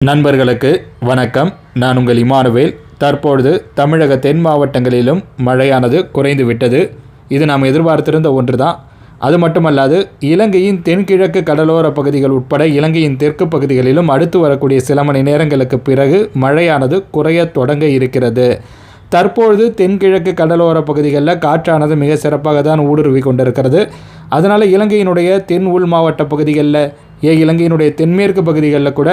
நண்பர்களுக்கு வணக்கம். நான் உங்கள் இமானுவேல். தற்பொழுது தமிழக தென் மாவட்டங்களிலும் மழையானது குறைந்து விட்டது இது நாம் எதிர்பார்த்திருந்த ஒன்று தான் அது மட்டுமல்லாது இலங்கையின் தென்கிழக்கு கடலோர பகுதிகள் உட்பட இலங்கையின் தெற்கு பகுதிகளிலும் அடுத்து வரக்கூடிய சில மணி நேரங்களுக்கு பிறகு மழையானது குறையத் தொடங்க இருக்கிறது. தற்பொழுது தென்கிழக்கு கடலோர பகுதிகளில் காற்றானது மிக சிறப்பாக தான் ஊடுருவி கொண்டிருக்கிறது. அதனால் இலங்கையினுடைய தென் உள் மாவட்ட பகுதிகளில் ஏ இலங்கையினுடைய தென்மேற்கு பகுதிகளில் கூட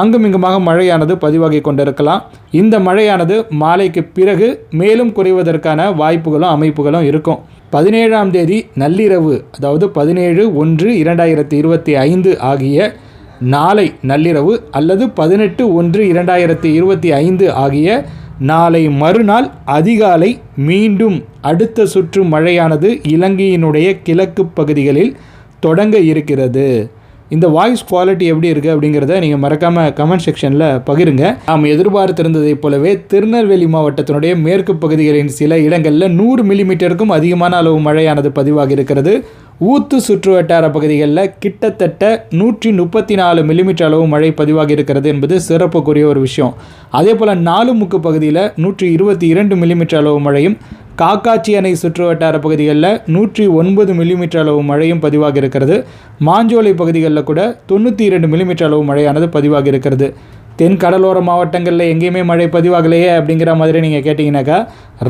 அங்குமிங்குமாக மழையானது பதிவாகி கொண்டிருக்கலாம். இந்த மழையானது மாலைக்கு பிறகு மேலும் குறைவதற்கான வாய்ப்புகளும் அமைப்புகளும் இருக்கும். பதினேழாம் தேதி நள்ளிரவு அதாவது பதினேழு ஒன்று இரண்டாயிரத்தி இருபத்தி ஐந்து ஆகிய நாளை நள்ளிரவு அல்லது பதினெட்டு ஒன்று இரண்டாயிரத்தி இருபத்தி ஐந்து ஆகிய நாளை மறுநாள் அதிகாலை மீண்டும் அடுத்த சுற்று மழையானது இலங்கையினுடைய கிழக்கு பகுதிகளில் தொடங்க இருக்கிறது. இந்த வாய்ஸ் குவாலிட்டி எப்படி இருக்குது அப்படிங்கிறத நீங்கள் மறக்காமல் கமெண்ட் செக்ஷனில் பகிருங்க. நாம் எதிர்பார்த்திருந்ததைப் போலவே திருநெல்வேலி மாவட்டத்தினுடைய மேற்கு பகுதிகளின் சில இடங்களில் நூறு மில்லிமீட்டருக்கும் அதிகமான அளவு மழையானது பதிவாகி இருக்கிறது. ஊத்து சுற்று வட்டார பகுதிகளில் கிட்டத்தட்ட நூற்றி முப்பத்தி நாலு மில்லிமீட்டர் அளவு மழை பதிவாகி இருக்கிறது என்பது சிறப்புக்குரிய ஒரு விஷயம். அதே போல் நாலுமுக்கு பகுதியில் நூற்றி இருபத்தி இரண்டு மில்லிமீட்டர் அளவு மழையும் காக்காச்சி அணை சுற்றுவட்டார பகுதிகளில் நூற்றி ஒன்பது மில்லிமீட்டர் அளவு மழையும் பதிவாக இருக்கிறது. மாஞ்சோலை பகுதிகளில் கூட தொண்ணூற்றி இரண்டு மில்லிமீட்டர் அளவு மழையானது பதிவாக இருக்கிறது. தென் கடலோர மாவட்டங்களில் எங்கேயுமே மழை பதிவாகலையே அப்படிங்கிற மாதிரி நீங்கள் கேட்டிங்கனாக்கா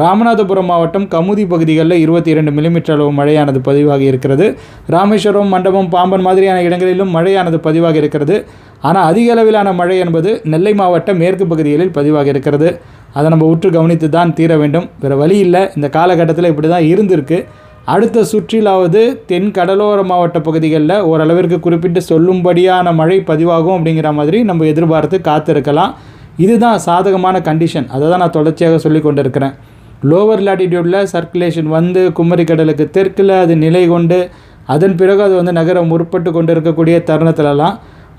ராமநாதபுரம் மாவட்டம் கமுதி பகுதிகளில் இருபத்தி இரண்டு மில்லிமீட்டர் அளவு மழையானது பதிவாக இருக்கிறது. ராமேஸ்வரம் மண்டபம் பாம்பன் மாதிரியான இடங்களிலும் மழையானது பதிவாக இருக்கிறது. ஆனால் அதிக அளவிலான மழை என்பது நெல்லை மாவட்ட மேற்கு பகுதிகளில் பதிவாக இருக்கிறது. அதை நம்ம உற்று கவனித்து தான் தீர வேண்டும். வேறு வழி இல்லை. இந்த காலகட்டத்தில் இப்படி தான் இருந்திருக்கு. அடுத்த சுற்றிலாவது தென் கடலோர மாவட்ட பகுதிகளில் ஓரளவிற்கு குறிப்பிட்டு சொல்லும்படியான மழை பதிவாகும் அப்படிங்கிற மாதிரி நம்ம எதிர்பார்த்து காத்திருக்கலாம். இதுதான் சாதகமான கண்டிஷன் அதை தான் நான் தொடர்ச்சியாக சொல்லி கொண்டிருக்கிறேன். லோவர் லாட்டிடியூடில் சர்க்குலேஷன் வந்து குமரி கடலுக்கு தெற்கில் அது நிலை கொண்டு அதன் பிறகு அது வந்து நகரம் முற்பட்டு கொண்டு இருக்கக்கூடிய தருணத்திலலாம்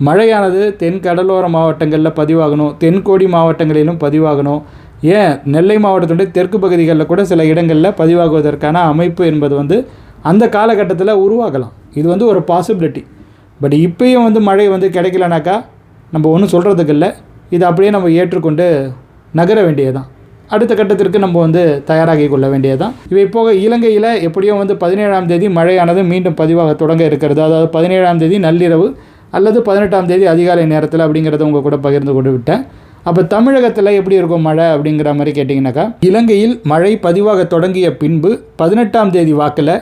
மழையானது தென் கடலோர மாவட்டங்களில் பதிவாகணும். தென்கோடி மாவட்டங்களிலும் பதிவாகணும். ஏன்? நெல்லை மாவட்டத்துடைய தெற்கு பகுதிகளில் கூட சில இடங்களில் பதிவாகுவதற்கான அமைப்பு என்பது வந்து அந்த காலகட்டத்தில் உருவாகலாம். இது வந்து ஒரு பாசிபிலிட்டி பட் இப்போயும் வந்து மழை வந்து கிடைக்கலனாக்கா நம்ம ஒன்றும் சொல்கிறதுக்கு இல்லை. இது அப்படியே நம்ம ஏற்றுக்கொண்டு நகர வேண்டியதுதான். அடுத்த கட்டத்திற்கு நம்ம வந்து தயாராகி கொள்ள வேண்டியதுதான். இவை போக இலங்கையில் எப்படியும் வந்து பதினேழாம் தேதி மழையானது மீண்டும் பதிவாக தொடங்க இருக்கிறது. அதாவது பதினேழாம் தேதி நள்ளிரவு அல்லது பதினெட்டாம் தேதி அதிகாலை நேரத்தில் அப்படிங்கிறத உங்கள் கூட பகிர்ந்து கொண்டு விட்டேன். அப்போ தமிழகத்தில் எப்படி இருக்கும் மழை அப்படிங்கிற மாதிரி கேட்டிங்கனாக்கா இலங்கையில் மழை பதிவாக தொடங்கிய பின்பு பதினெட்டாம் தேதி வாக்கில்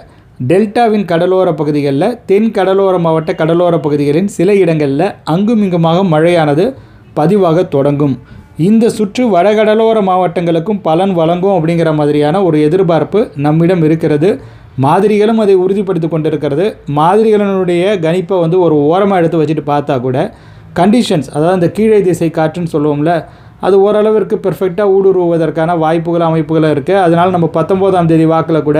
டெல்டாவின் கடலோர பகுதிகளில் தென் கடலோர மாவட்ட கடலோர பகுதிகளின் சில இடங்களில் அங்குமிங்குமாக மழையானது பதிவாக தொடங்கும். இந்த சுற்று வடகடலோர மாவட்டங்களுக்கும் பலன் வழங்கும் அப்படிங்கிற மாதிரியான ஒரு எதிர்பார்ப்பு நம்மிடம் இருக்கிறது. மாதிரிகளும் அதை உறுதிப்படுத்தி கொண்டிருக்கிறது. மாதிரிகளினுடைய கணிப்பை வந்து ஒரு ஓரமாக எடுத்து வச்சுட்டு பார்த்தா கூட கண்டிஷன்ஸ் அதாவது இந்த கீழே திசை காற்றுன்னு சொல்லுவோம்ல அது ஓரளவிற்கு பெர்ஃபெக்டாக ஊடுருவுவதற்கான வாய்ப்புகள் அமைப்புகளும் இருக்குது அதனால் நம்ம பத்தொம்போதாம் தேதி வாக்கில் கூட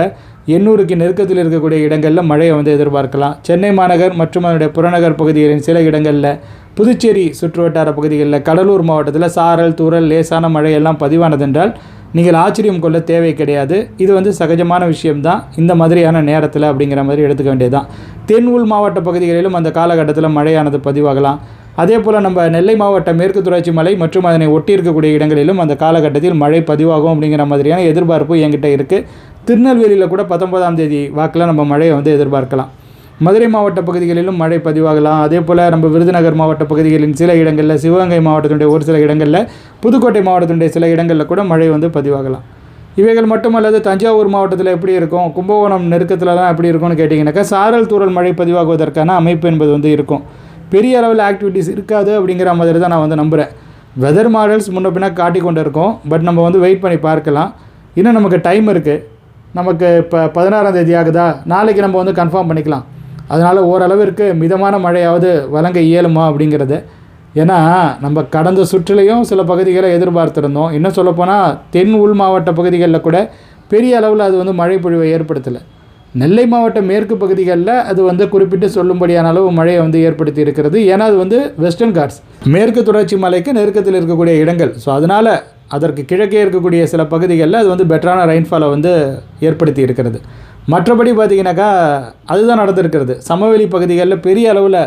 எண்ணூறுக்கு நெருக்கத்தில் இருக்கக்கூடிய இடங்களில் மழையை வந்து எதிர்பார்க்கலாம். சென்னை மாநகர் மற்றும் அதனுடைய புறநகர் பகுதிகளின் சில இடங்களில் புதுச்சேரி சுற்றுவட்டார பகுதிகளில் கடலூர் மாவட்டத்தில் சாரல் தூரல் லேசான மழையெல்லாம் பதிவானதென்றால் நீங்கள் ஆச்சரியம் கொள்ள தேவை கிடையாது. இது வந்து சகஜமான விஷயம்தான். இந்த மாதிரியான நேரத்தில் அப்படிங்கிற மாதிரி எடுத்துக்க வேண்டியதுதான். தென் உள் மாவட்ட பகுதிகளிலும் அந்த காலகட்டத்தில் மழையானது பதிவாகலாம். அதே போல் நம்ம நெல்லை மாவட்ட மேற்கு தொடர்ச்சி மலை மற்றும் அதனை ஒட்டி இருக்கக்கூடிய இடங்களிலும் அந்த காலகட்டத்தில் மழை பதிவாகும் அப்படிங்கிற மாதிரியான எதிர்பார்ப்பு என்கிட்ட இருக்குது திருநெல்வேலியில் கூட பத்தொன்பதாம் தேதி வாக்கில் நம்ம மழையை வந்து எதிர்பார்க்கலாம். மதுரை மாவட்ட பகுதிகளிலும் மழை பதிவாகலாம். அதே போல் நம்ம விருதுநகர் மாவட்ட பகுதிகளின் சில இடங்களில் சிவகங்கை மாவட்டத்தினுடைய ஒரு சில இடங்களில் புதுக்கோட்டை மாவட்டத்தினுடைய சில இடங்களில் கூட மழை வந்து பதிவாகலாம். இவைகள் மட்டுமல்லாது தஞ்சாவூர் மாவட்டத்தில் எப்படி இருக்கும்? கும்பகோணம் நெருக்கத்திலலாம் எப்படி இருக்கும்னு கேட்டிங்கனாக்கா சாரல் தூரல் மழை பதிவாகுவதற்கான அமைப்பு என்பது வந்து இருக்கும். பெரிய அளவில் ஆக்டிவிட்டிஸ் இருக்காது அப்படிங்கிற மாதிரி தான் நான் வந்து நம்புகிறேன் வெதர் மாடல்ஸ் முன்ன பின்ன காட்டி கொண்டு இருக்கோம் பட் நம்ம வந்து வெயிட் பண்ணி பார்க்கலாம். இன்னும் நமக்கு டைம் இருக்குது நமக்கு இப்போ பதினாறாம் தேதி ஆகுதா? நாளைக்கு நம்ம வந்து கன்ஃபார்ம் பண்ணிக்கலாம். அதனால் ஓரளவிற்கு மிதமான மழையாவது வழங்க இயலுமா அப்படிங்கிறது. ஏன்னா நம்ம கடந்த சுற்றிலையும் சில பகுதிகளை எதிர்பார்த்துருந்தோம். இன்னும் சொல்லப்போனால் தென் உள் மாவட்ட பகுதிகளில் கூட பெரிய அளவில் அது வந்து மழை பொழிவை ஏற்படுத்தலை. நெல்லை மாவட்ட மேற்கு பகுதிகளில் அது வந்து குறிப்பிட்டு சொல்லும்படியான அளவு மழையை வந்து ஏற்படுத்தி இருக்கிறது. ஏன்னா அது வந்து வெஸ்டர்ன் காட்ஸ் மேற்கு தொடர்ச்சி மலைக்கு நெருக்கத்தில் இருக்கக்கூடிய இடங்கள். ஸோ அதனால் அதற்கு கிழக்கே இருக்கக்கூடிய சில பகுதிகளில் அது வந்து பெட்டரான ரெயின்ஃபாலை வந்து ஏற்படுத்தி இருக்கிறது. மற்றபடி பார்த்தீங்கன்னாக்கா அதுதான் நடந்திருக்கிறது. சமவெளி பகுதிகளில் பெரிய அளவில்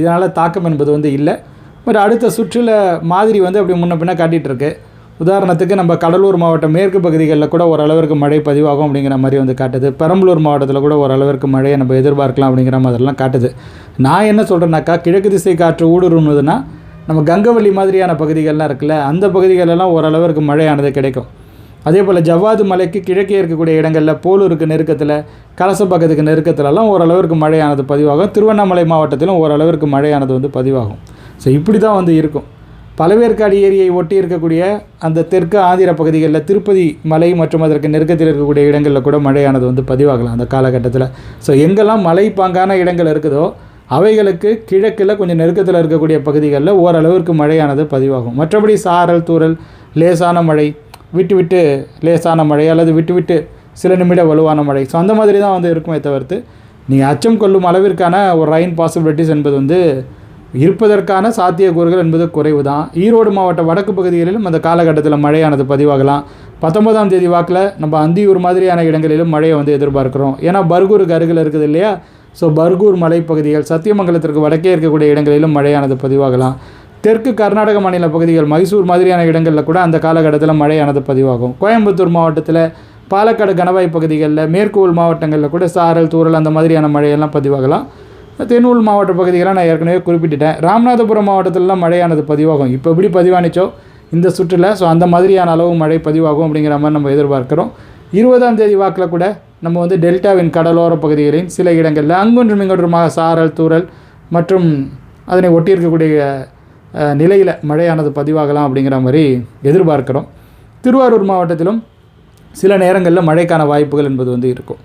இதனால் தாக்கம் என்பது வந்து இல்லை. பட் அடுத்த சுற்றில் மாதிரி வந்து அப்படி முன்ன பின்னே காட்டிகிட்ருக்கு உதாரணத்துக்கு நம்ம கடலூர் மாவட்டம் மேற்கு பகுதிகளில் கூட ஓரளவிற்கு மழை பதிவாகும் அப்படிங்கிற மாதிரி வந்து காட்டுது. பெரம்பலூர் மாவட்டத்தில் கூட ஓரளவிற்கு மழையை நம்ம எதிர்பார்க்கலாம் அப்படிங்கிற மாதிரிலாம் காட்டுது. நான் என்ன சொல்கிறேன்னாக்கா கிழக்கு திசை காற்று ஊடுருணுதுன்னா நம்ம கங்கவள்ளி மாதிரியான பகுதிகள்லாம் இருக்குல்ல அந்த பகுதிகளெல்லாம் ஓரளவிற்கு மழையானது கிடைக்கும். அதே போல் ஜவ்வாது மலைக்கு கிழக்கே இருக்கக்கூடிய இடங்களில் போலூருக்கு நெருக்கத்தில் கலசப்பக்கத்துக்கு நெருக்கத்துலலாம் ஓரளவிற்கு மழையானது பதிவாகும். திருவண்ணாமலை மாவட்டத்திலும் ஓரளவிற்கு மழையானது வந்து பதிவாகும். ஸோ இப்படி தான் வந்து இருக்கும். பழவேற்காடு ஏரியை ஒட்டி இருக்கக்கூடிய அந்த தெற்கு ஆந்திர பகுதிகளில் திருப்பதி மலை மற்றும் அதற்கு நெருக்கத்தில் இருக்கக்கூடிய இடங்களில் கூட மழையானது வந்து பதிவாகலாம் அந்த காலகட்டத்தில். ஸோ எங்கெல்லாம் மலைப்பாங்கான இடங்கள் இருக்குதோ அவைகளுக்கு கிழக்கில் கொஞ்சம் நெருக்கத்தில் இருக்கக்கூடிய பகுதிகளில் ஓரளவிற்கு மழையானது பதிவாகும். மற்றபடி சாரல் தூரல் லேசான மழை விட்டு விட்டு லேசான மழை அல்லது விட்டு விட்டு சில நிமிட வலுவான மழை. ஸோ அந்த மாதிரி தான் வந்து இருக்குமே தவிர்த்து நீங்கள் அச்சம் கொள்ளும் அளவிற்கான ஒரு ரைன் பாசிபிலிட்டிஸ் என்பது வந்து இருப்பதற்கான சாத்தியக்கூறுகள் என்பது குறைவு தான் ஈரோடு மாவட்ட வடக்கு பகுதிகளிலும் அந்த காலகட்டத்தில் மழையானது பதிவாகலாம். பத்தொன்பதாம் தேதி வாக்கில் நம்ம அந்தியூர் மாதிரியான இடங்களிலும் மழையை வந்து எதிர்பார்க்குறோம். ஏன்னா பர்கூருக்கு அருகில் இருக்குது இல்லையா? ஸோ பர்கூர் மலைப்பகுதிகள் சத்தியமங்கலத்திற்கு வடக்கே இருக்கக்கூடிய இடங்களிலும் மழையானது பதிவாகலாம். தெற்கு கர்நாடக மாநில பகுதிகள் மைசூர் மாதிரியான இடங்களில் கூட அந்த காலகட்டத்தில் மழையானது பதிவாகும். கோயம்புத்தூர் மாவட்டத்தில் பாலக்காடு கணவாய் பகுதிகளில் மேற்கு மாவட்டங்களில் கூட சாரல் தூரல் அந்த மாதிரியான மழையெல்லாம் பதிவாகலாம். தென்னூல் மாவட்ட பகுதிகளை நான் ஏற்கனவே குறிப்பிட்டுட்டேன். ராமநாதபுரம் மாவட்டத்திலலாம் மழையானது பதிவாகும். இப்போ எப்படி பதிவானிச்சோ? இந்த சுற்றில் ஸோ அந்த மாதிரியான அளவு மழை பதிவாகும் அப்படிங்கிற மாதிரி நம்ம எதிர்பார்க்குறோம். இருபதாம் தேதி வாக்கில் கூட நம்ம வந்து டெல்டாவின் கடலோர பகுதிகளின் சில இடங்களில் அங்கொன்றும் இங்கொன்றுமாக சாரல் தூரல் மற்றும் அதனை ஒட்டியிருக்கக்கூடிய நிலையில் மழையானது பதிவாகலாம் அப்படிங்கிற மாதிரி எதிர்பார்க்கிறோம். திருவாரூர் மாவட்டத்திலும் சில நேரங்களில் மழைக்கான வாய்ப்புகள் என்பது வந்து இருக்கும்.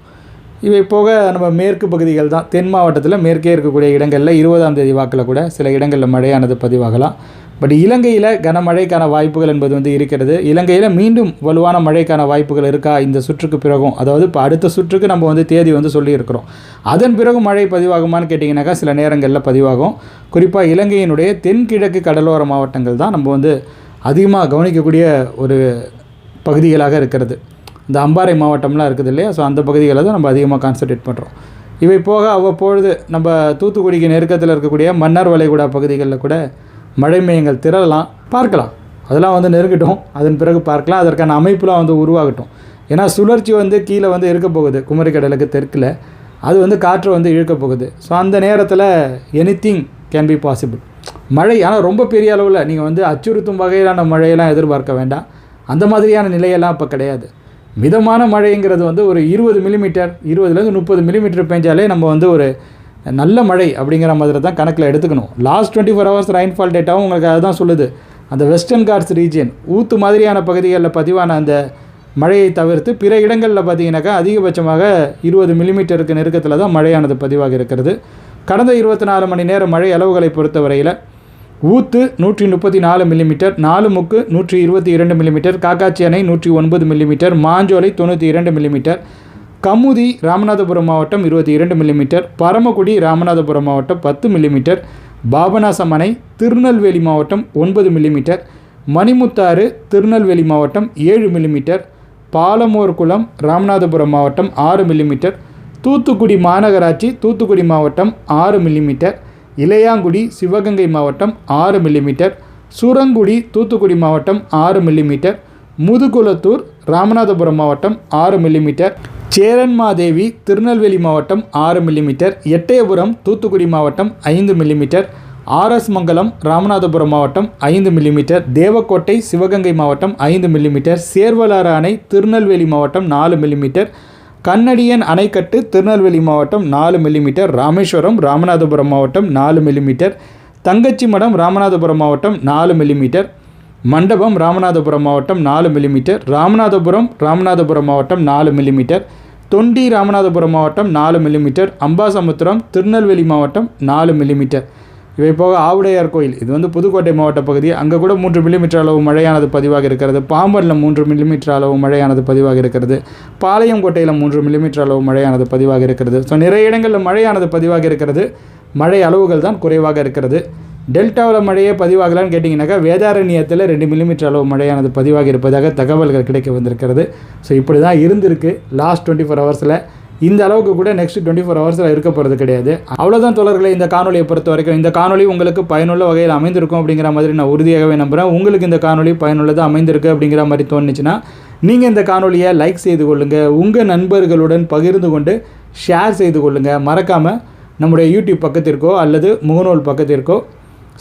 இவை போக நம்ம மேற்கு பகுதிகள் தான். தென் மாவட்டத்தில் மேற்கே இருக்கக்கூடிய இடங்களில் இருபதாம் தேதி வாக்கில் கூட சில இடங்களில் மழையானது பதிவாகலாம். பட் இலங்கையில் கனமழைக்கான வாய்ப்புகள் என்பது வந்து இருக்கிறது. இலங்கையில் மீண்டும் வலுவான மழைக்கான வாய்ப்புகள் இருக்கா? இந்த சுற்றுக்கு பிறகும் அதாவது இப்போ அடுத்த சுற்றுக்கு நம்ம வந்து தேதி வந்து சொல்லியிருக்கிறோம். அதன் பிறகு மழை பதிவாகுமான்னு கேட்டிங்கனாக்கா சில நேரங்களில் பதிவாகும். குறிப்பாக இலங்கையினுடைய தென்கிழக்கு கடலோர மாவட்டங்கள் தான் நம்ம வந்து அதிகமாக கவனிக்கக்கூடிய ஒரு பகுதிகளாக இருக்கிறது. இந்த அம்பாறை மாவட்டம்லாம் இருக்குது இல்லையா? ஸோ அந்த பகுதிகளை தான் நம்ம அதிகமாக கான்சன்ட்ரேட் பண்ணுறோம் இவை போக அவ்வப்பொழுது நம்ம தூத்துக்குடிக்கு நெருக்கத்தில் இருக்கக்கூடிய மன்னார் வளைகுடா பகுதிகளில் கூட மழை மையங்கள் திரளலாம் பார்க்கலாம். அதெல்லாம் வந்து நெருங்கட்டும். அதன் பிறகு பார்க்கலாம். அதற்கான அமைப்புலாம் வந்து உருவாகட்டும். ஏன்னா சுழற்சி வந்து கீழே வந்து இருக்க போகுது. குமரிக்கடலுக்கு தெற்கில். அது வந்து காற்று வந்து இழுக்க போகுது. ஸோ அந்த நேரத்தில் anything can be possible மழை ஆனால் ரொம்ப பெரிய அளவில் நீங்கள் வந்து அச்சுறுத்தும் வகையிலான மழையெல்லாம் எதிர்பார்க்க வேண்டாம். அந்த மாதிரியான நிலையெல்லாம் இப்போ கிடையாது. மிதமான மழைங்கிறது வந்து ஒரு இருபது மில்லிமீட்டர் இருபதுலேருந்து முப்பது மில்லிமீட்டர் பெஞ்சாலே நம்ம வந்து ஒரு நல்ல மழை அப்படிங்கிற மாதிரி தான் கணக்கில் எடுத்துக்கணும். Last twenty four hours rainfall டேட்டாவும் உங்களுக்கு அதுதான் சொல்லுது. அந்த வெஸ்டர்ன் கார்ட்ஸ் ரீஜியன் ஊத்து மாதிரியான பகுதிகளில் பதிவான அந்த மழையை தவிர்த்து பிற இடங்களில் பார்த்தீங்கன்னாக்கா அதிகபட்சமாக இருபது மில்லிமீட்டருக்கு நெருக்கத்தில் தான் மழையானது பதிவாக இருக்கிறது. கடந்த இருபத்தி நாலு மணி நேர மழை அளவுகளை பொறுத்தவரையில் ஊத்து நூற்றி முப்பத்தி நாலு மில்லிமீட்டர் நாலு முக்கு நூற்றி இருபத்தி இரண்டு மில்லிமீட்டர் காக்காச்சி அணை நூற்றி ஒன்பது மில்லிமீட்டர் மாஞ்சோலை தொண்ணூற்றி இரண்டு மில்லிமீட்டர் கமுதி ராமநாதபுரம் மாவட்டம் இருபத்தி இரண்டு மில்லிமீட்டர் பரமக்குடி ராமநாதபுரம் மாவட்டம் பத்து மில்லிமீட்டர் பாபநாசம் அணை திருநெல்வேலி மாவட்டம் ஒன்பது மில்லிமீட்டர் மணிமுத்தாறு திருநெல்வேலி மாவட்டம் ஏழு மில்லிமீட்டர் பாலமோர் குளம் ராமநாதபுரம் மாவட்டம் ஆறு மில்லிமீட்டர் தூத்துக்குடி மாநகராட்சி தூத்துக்குடி மாவட்டம் ஆறு மில்லிமீட்டர் இளையாங்குடி சிவகங்கை மாவட்டம் ஆறு மில்லிமீட்டர் சூரங்குடி தூத்துக்குடி மாவட்டம் ஆறு மில்லிமீட்டர் முதுகுளத்தூர் ராமநாதபுரம் மாவட்டம் ஆறு மில்லிமீட்டர் சேரன்மாதேவி திருநெல்வேலி மாவட்டம் ஆறு மில்லிமீட்டர் எட்டயபுரம் தூத்துக்குடி மாவட்டம் ஐந்து மில்லிமீட்டர் ஆர்எஸ் மங்கலம் ராமநாதபுரம் மாவட்டம் ஐந்து மில்லிமீட்டர் தேவக்கோட்டை சிவகங்கை மாவட்டம் ஐந்து மில்லிமீட்டர் சேர்வலாறு அணை திருநெல்வேலி மாவட்டம் நாலு மில்லிமீட்டர் கண்ணடியன் அணைக்கட்டு திருநெல்வேலி மாவட்டம் நாலு மில்லிமீட்டர் ராமேஸ்வரம் ராமநாதபுரம் மாவட்டம் நாலு மில்லிமீட்டர் தங்கச்சிமடம் ராமநாதபுரம் மாவட்டம் நாலு மில்லிமீட்டர் மண்டபம் ராமநாதபுரம் மாவட்டம் நாலு மில்லிமீட்டர் ராமநாதபுரம் ராமநாதபுரம் மாவட்டம் நாலு மில்லிமீட்டர் தொண்டி ராமநாதபுரம் மாவட்டம் நாலு மில்லிமீட்டர் அம்பாசமுத்திரம் திருநெல்வேலி மாவட்டம் நாலு மில்லிமீட்டர் இவை போக ஆவுடையார் கோயில். இது வந்து புதுக்கோட்டை மாவட்ட பகுதி. அங்கே கூட மூன்று மில்லிமீட்டர் அளவு மழையானது பதிவாக இருக்கிறது. பாம்பனில் மூன்று மில்லிமீட்டர் அளவு மழையானது பதிவாக இருக்கிறது. பாளையங்கோட்டையில் மூன்று மில்லிமீட்டர் அளவு மழையானது பதிவாக இருக்கிறது. ஸோ நிறைய இடங்களில் மழையானது பதிவாக இருக்கிறது. மழை அளவுகள் தான் குறைவாக இருக்கிறது. டெல்டாவில் மழையே பதிவாகலான்னு கேட்டிங்கனாக்கா வேதாரண்யத்தில் ரெண்டு மில்லிமீட்டர் அளவு மழையானது பதிவாகி இருப்பதாக தகவல்கள் கிடைக்க வந்திருக்கிறது. ஸோ இப்படி தான் இருந்திருக்கு. லாஸ்ட் டுவெண்ட்டி ஃபோர் ஹவர்ஸில் இந்த அளவுக்கு கூட நெக்ஸ்ட் டுவெண்ட்டி ஃபோர் ஹவர்ஸில் இருக்க போகிறது கிடையாது. அவ்வளோதான் தோழர்களே இந்த காணொலியை பொறுத்த வரைக்கும். இந்த காணொலி உங்களுக்கு பயனுள்ள வகையில் அமைந்திருக்கும் அப்படிங்கிற மாதிரி நான் உறுதியாகவே நம்புகிறேன் உங்களுக்கு இந்த காணொலி பயனுள்ளதாக அமைந்திருக்கு அப்படிங்கிற மாதிரி தோணுச்சுன்னா நீங்கள் இந்த காணொலியை லைக் செய்து கொள்ளுங்கள் உங்கள் நண்பர்களுடன் பகிர்ந்து கொண்டு ஷேர் செய்து கொள்ளுங்கள் மறக்காமல் நம்முடைய யூடியூப் பக்கத்திற்கோ அல்லது முகநூல் பக்கத்திற்கோ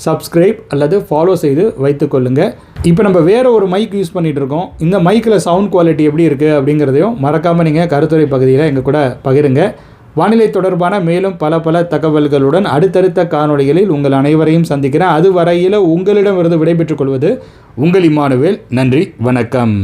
சப்ஸ்கிரைப் அல்லது ஃபாலோ செய்து வைத்துக்கொள்ளுங்கள் இப்போ நம்ம வேறு ஒரு மைக் யூஸ் பண்ணிகிட்டு இருக்கோம் இந்த மைக்கில் சவுண்ட் குவாலிட்டி எப்படி இருக்குது அப்படிங்கிறதையும் மறக்காமல் நீங்கள் கருத்துரை பகுதியில் எங்கள் கூட பகிருங்க. வானிலை தொடர்பான மேலும் பல பல தகவல்களுடன் அடுத்தடுத்த காணொளிகளில் உங்கள் அனைவரையும் சந்திக்கிறேன். அது வரையில் உங்களிடமிருந்து விடைபெற்றுக் கொள்வது உங்கள் இம்மானுவேல் நன்றி வணக்கம்.